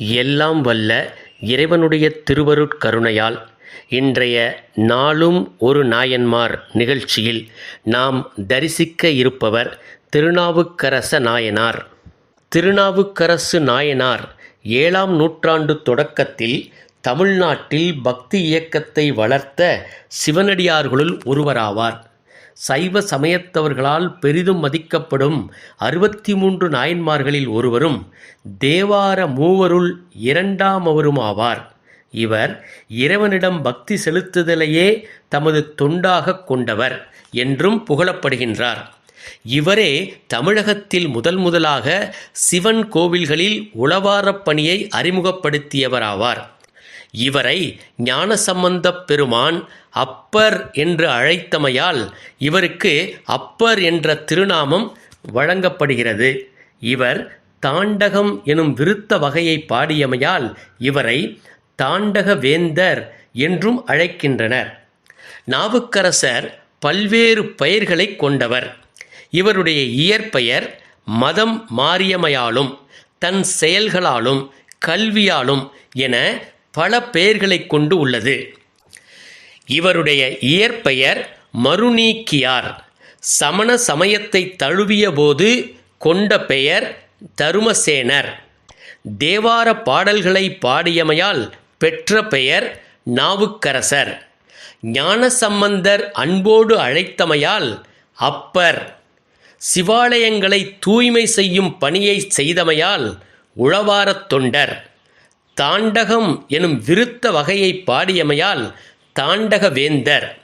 எல்லாம் வல்ல இறைவனுடைய திருவருட்கருணையால் இன்றைய நாளும் ஒரு நாயன்மார் நிகழ்ச்சியில் நாம் தரிசிக்க இருப்பவர் திருநாவுக்கரச நாயனார். திருநாவுக்கரசு நாயனார் ஏழாம் நூற்றாண்டு தொடக்கத்தில் தமிழ்நாட்டில் பக்தி இயக்கத்தை வளர்த்த சிவனடியார்களுள் ஒருவராவார். சைவ சமயத்தவர்களால் பெரிதும் மதிக்கப்படும் அறுபத்தி மூன்று நாயன்மார்களில் ஒருவரும் தேவார மூவருள் இரண்டாமவரும் ஆவார். இவர் இறைவனிடம் பக்தி செலுத்துதலையே தமது தொண்டாகக் கொண்டவர் என்றும் புகழப்படுகின்றார். இவரே தமிழகத்தில் முதல் முதலாக சிவன் கோவில்களில் உளவாரப் பணியை அறிமுகப்படுத்தியவராவார். இவரை ஞானசம்பந்தப் பெருமான் அப்பர் என்று அழைத்தமையால் இவருக்கு அப்பர் என்ற திருநாமம் வழங்கப்படுகிறது. இவர் தாண்டகம் எனும் விருத்த வகையை பாடியமையால் இவரை தாண்டக வேந்தர் என்றும் அழைக்கின்றனர். நாவுக்கரசர் பல்வேறு பெயர்களை கொண்டவர். இவருடைய இயற்பெயர் மதம் மாறியமையாலும் தன் செயல்களாலும் கல்வியாலும் என பல பெயர்களைக் கொண்டு உள்ளது. இவருடைய இயற்பெயர் மருநீக்கியார் சமண சமயத்தை தழுவிய போது கொண்ட பெயர் தருமசேனர். தேவார பாடல்களை பாடியமையால் பெற்ற பெயர் நாவுக்கரசர். ஞானசம்பந்தர் அன்போடு அழைத்தமையால் அப்பர். சிவாலயங்களை தூய்மை செய்யும் பணியை செய்தமையால் உழவாரத் தொண்டர். தாண்டகம் எனும் விருத்த வகையை பாடியமையால் தாண்டக வேந்தர்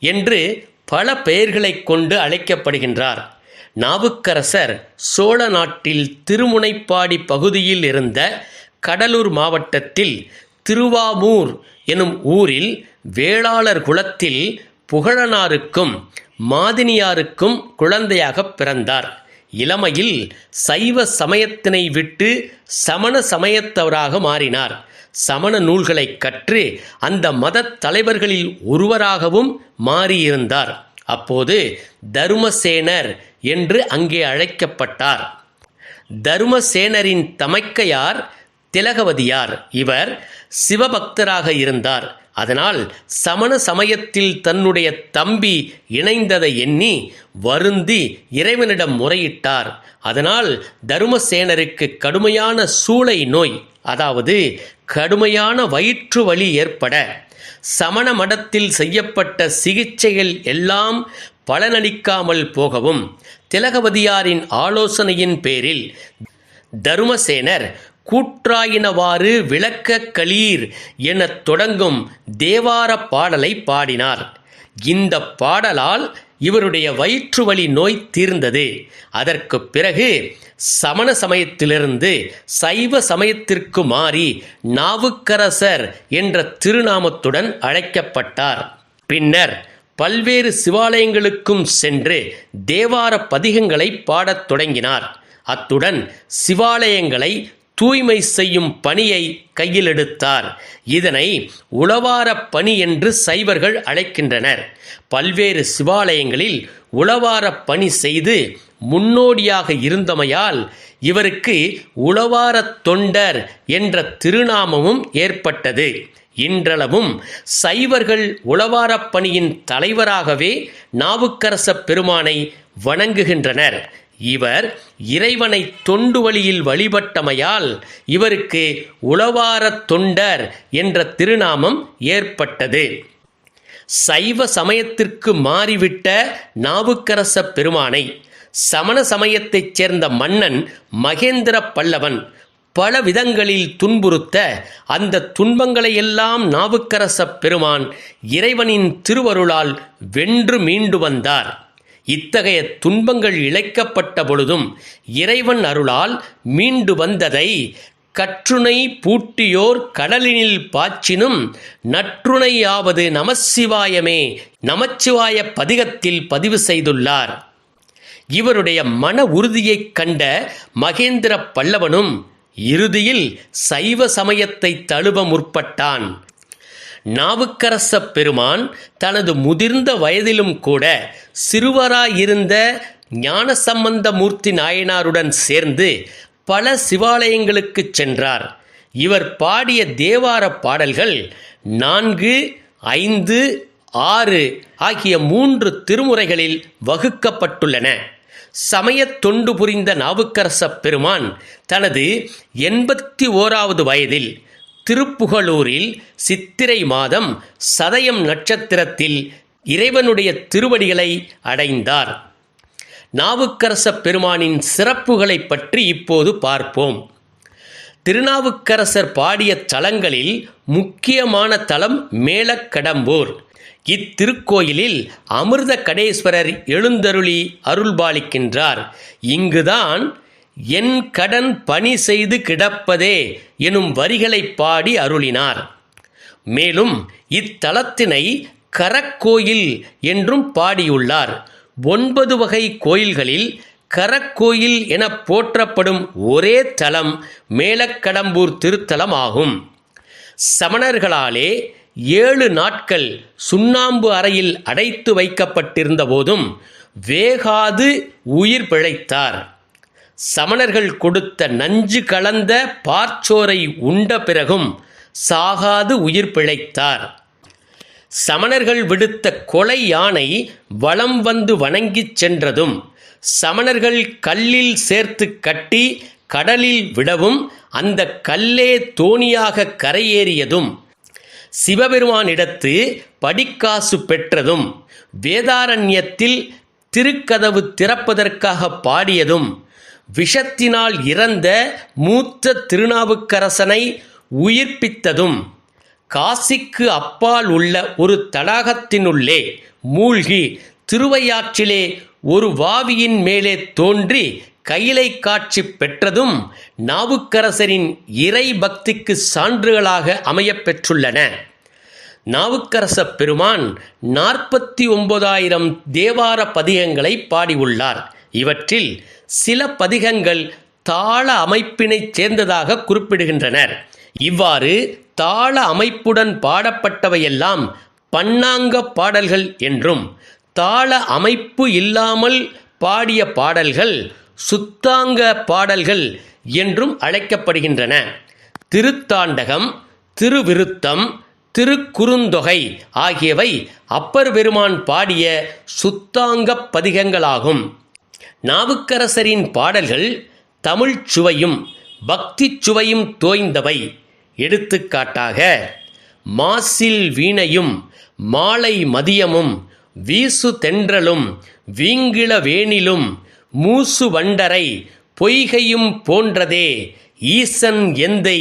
என்று பல பெயர்களைக் கொண்டு அழைக்கப்படுகின்றார். நாவுக்கரசர் சோழ நாட்டில் திருமுனைப்பாடி பகுதியில் இருந்த கடலூர் மாவட்டத்தில் திருவாமூர் எனும் ஊரில் வேளாளர் குலத்தில் புகழனாருக்கும் மாதினியாருக்கும் குழந்தையாகப் பிறந்தார். இளமையில் சைவ சமயத்தினை விட்டு சமண சமயத்தவராக மாறினார். சமண நூல்களை கற்று அந்த மதத் தலைவர்களில் ஒருவராகவும் மாறியிருந்தார். அப்போது தருமசேனர் என்று அங்கே அழைக்கப்பட்டார். தருமசேனரின் தமைக்கையார் திலகவதியார் இவர் சிவபக்தராக இருந்தார். அதனால் சமண சமயத்தில் தன்னுடைய தம்பி இணைந்ததை எண்ணி வருந்தி இறைவனிடம் முறையிட்டார். அதனால் தருமசேனருக்கு கடுமையான சூளை நோய் அதாவது கடுமையான வயிற்று வலி ஏற்பட சமண மடத்தில் செய்யப்பட்ட சிகிச்சைகள் எல்லாம் பலனளிக்காமல் போகவும் திலகவதியாரின் ஆலோசனையின் பேரில் தருமசேனர் கூற்றாயினவாறு விளக்க களீர் எனத் தொடங்கும் தேவார பாடலை பாடினார். இந்த பாடலால் இவருடைய வயிற்றுவலி நோய் தீர்ந்தது. அதற்கு பிறகு சமண சமயத்திலிருந்து சைவ சமயத்திற்கு மாறி நாவுக்கரசர் என்ற திருநாமத்துடன் அழைக்கப்பட்டார். பின்னர் பல்வேறு சிவாலயங்களுக்கும் சென்று தேவார பதிகங்களை பாடத் தொடங்கினார். அத்துடன் சிவாலயங்களை தூய்மை செய்யும் பணியை கையில் எடுத்தார். இதனை உளவாரப் பணி என்று சைவர்கள் அழைக்கின்றனர். பல்வேறு சிவாலயங்களில் உளவாரப் பணி செய்து முன்னோடியாக இருந்தமையால் இவருக்கு உளவாரத் தொண்டர் என்ற திருநாமமும் ஏற்பட்டது. இன்றளவும் சைவர்கள் உளவாரப் பணியின் தலைவராகவே நாவுக்கரச பெருமானை வணங்குகின்றனர். இவர் இறைவனை தொண்டு வழியில் வழிபட்டமையால் இவருக்கு உளவாரத் தொண்டர் என்ற திருநாமம் ஏற்பட்டது. சைவ சமயத்திற்கு மாறிவிட்ட நாவுக்கரச பெருமானை சமண சமயத்தைச் சேர்ந்த மன்னன் மகேந்திர பல்லவன் பல விதங்களில் துன்புறுத்த அந்த துன்பங்களையெல்லாம் நாவுக்கரச பெருமான் இறைவனின் திருவருளால் வென்று மீண்டு வந்தார். இத்தகைய துன்பங்கள் இழைக்கப்பட்ட பொழுதும் இறைவன் அருளால் மீண்டு வந்ததை கற்றுணை பூட்டியோர் கடலினில் பாய்ச்சினும் நற்றுணையாவது நமசிவாயமே நமச்சிவாய பதிகத்தில் பதிவு செய்துள்ளார். இவருடைய மன உறுதியைக் கண்ட மகேந்திர பல்லவனும் இறுதியில் சைவ சமயத்தை தழுவ முற்பட்டான். நாவுக்கரச பெருமான் தனது முதிர்ந்த வயதிலும் கூட சிறுவராயிருந்த ஞானசம்பந்த மூர்த்தி நாயனாருடன் சேர்ந்து பல சிவாலயங்களுக்குச் சென்றார். இவர் பாடிய தேவார பாடல்கள் நான்கு ஐந்து ஆறு ஆகிய மூன்று திருமுறைகளில் வகுக்கப்பட்டுள்ளன. சமயத் தொண்டு புரிந்த நாவுக்கரசப் பெருமான் தனது எண்பத்தி ஓராவது வயதில் திருப்புகலூரில் சித்திரை மாதம் சதயம் நட்சத்திரத்தில் இறைவனுடைய திருவடிகளை அடைந்தார். நாவுக்கரசப் பெருமானின் சிறப்புகளைப் பற்றி இப்போது பார்ப்போம். திருநாவுக்கரசர் பாடிய தலங்களில் முக்கியமான தலம் மேலக்கடம்பூர். இத்திருக்கோயிலில் அமிர்த கடேஸ்வரர் எழுந்தருளி அருள்பாலிக்கின்றார். இங்குதான் என் கடன் பணி செய்து கிடப்பதே எனும் வரிகளைப் பாடி அருளினார். மேலும் இத்தலத்தினை கரக்கோயில் என்றும் பாடியுள்ளார். ஒன்பது வகை கோயில்களில் கரக்கோயில் என போற்றப்படும் ஒரே தலம் மேலக்கடம்பூர் திருத்தலம் ஆகும் சமணர்களாலே ஏழு நாட்கள் சுண்ணாம்பு அறையில் அடைத்து வைக்கப்பட்டிருந்த போதும் வேகாது உயிர் பிழைத்தார். சமணர்கள் கொடுத்த நஞ்சு கலந்த பார்ச்சோரை உண்ட பிறகும் சாகாது உயிர் பிழைத்தார். சமணர்கள் விடுத்த கொலை யானை வளம் வந்து வணங்கிச் சென்றதும் சமணர்கள் கல்லில் சேர்த்து கட்டி கடலில் விடவும் அந்த கல்லே தோணியாக கரையேறியதும் சிவபெருமானிடத்து படிக்காசு பெற்றதும் வேதாரண்யத்தில் திருக்கதவு திறப்பதற்காக பாடியதும் விஷத்தினால் இறந்த மூத்த திருநாவுக்கரசனை உயிர்ப்பித்ததும் காசிக்கு அப்பால் உள்ள ஒரு தடாகத்தினுள்ளே மூழ்கி திருவையாற்றிலே ஒரு வாவியின் மேலே தோன்றி கையிலை காட்சி பெற்றதும் நாவுக்கரசரின் இறை பக்திக்கு சான்றுகளாக அமையப் பெற்றுள்ளன. நாவுக்கரச பெருமான் நாற்பத்தி ஒன்பதாயிரம் தேவார பதிகங்களை பாடியுள்ளார். இவற்றில் சில பதிகங்கள் தாள அமைப்பினைச் சேர்ந்ததாக குறிப்பிடுகின்றனர். இவ்வாறு தாள அமைப்புடன் பாடப்பட்டவையெல்லாம் பன்னாங்க பாடல்கள் என்றும் தாள அமைப்பு இல்லாமல் பாடிய பாடல்கள் சுத்தாங்க பாடல்கள் என்றும் அழைக்கப்படுகின்றன. திருத்தாண்டகம் திருவிருத்தம் திருக்குறுந்தொகை ஆகியவை அப்பர் பெருமான் பாடிய சுத்தாங்கப் பதிகங்களாகும். நாவுக்கரசரின் பாடல்கள் தமிழ்ச் சுவையும் பக்திச் சுவையும் தோய்ந்தவை. எடுத்துக்காட்டாக மாசில் வீணையும் மாலை மதியமும் வீசு தென்றலும் வீங்கிள வேணிலும் மூசு வண்டரை பொய்கையும் போன்றதே ஈசன் எந்தை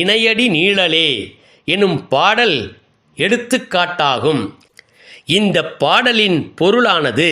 இணையடி நீழலே எனும் பாடல் எடுத்துக்காட்டாகும். இந்த பாடலின் பொருளானது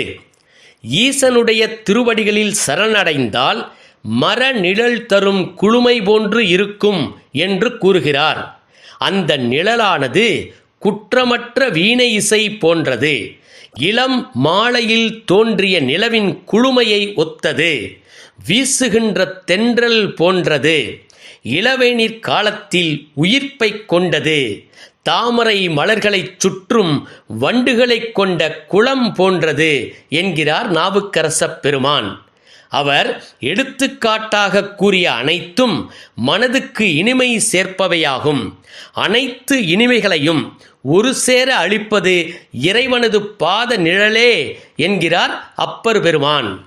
ஈசனுடைய திருவடிகளில் சரணடைந்தால் மர நிழல் தரும் குளுமை போன்று இருக்கும் என்று கூறுகிறார். அந்த நிழலானது குற்றமற்ற வீணை இசை போன்றது. இளம் மாலையில் தோன்றிய நிலவின் குளுமையை ஒத்தது. வீசுகின்ற தென்றல் போன்றது. இளவேநீர் காலத்தில் உயிர்ப்பை கொண்டது. தாமரை மலர்களைச் சுற்றும் வண்டுகளைக் கொண்ட குளம் போன்றது என்கிறார் நாவுக்கரசப் பெருமான். அவர் எடுத்துக்காட்டாக கூறிய அனைத்தும் மனதுக்கு இனிமை சேர்ப்பவையாகும். அனைத்து இனிமைகளையும் ஒரு சேர அளிப்பது இறைவனது பாத நிழலே என்கிறார் அப்பர் பெருமான்.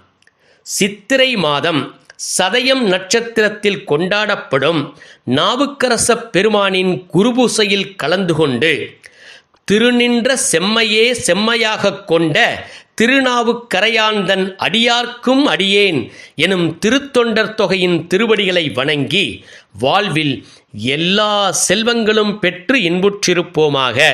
சித்திரை மாதம் சதயம் நட்சத்திரத்தில் கொண்டாடப்படும் நாவுக்கரசப் பெருமானின் குருபூசையில் கலந்து கொண்டு திருநின்ற செம்மையே செம்மையாகக் கொண்ட திருநாவுக்கரையாந்தன் அடியார்க்கும் அடியேன் எனும் திருத்தொண்டர் தொகையின் திருவடிகளை வணங்கி வாழ்வில் எல்லா செல்வங்களும் பெற்று இன்புற்றிருப்போமாக.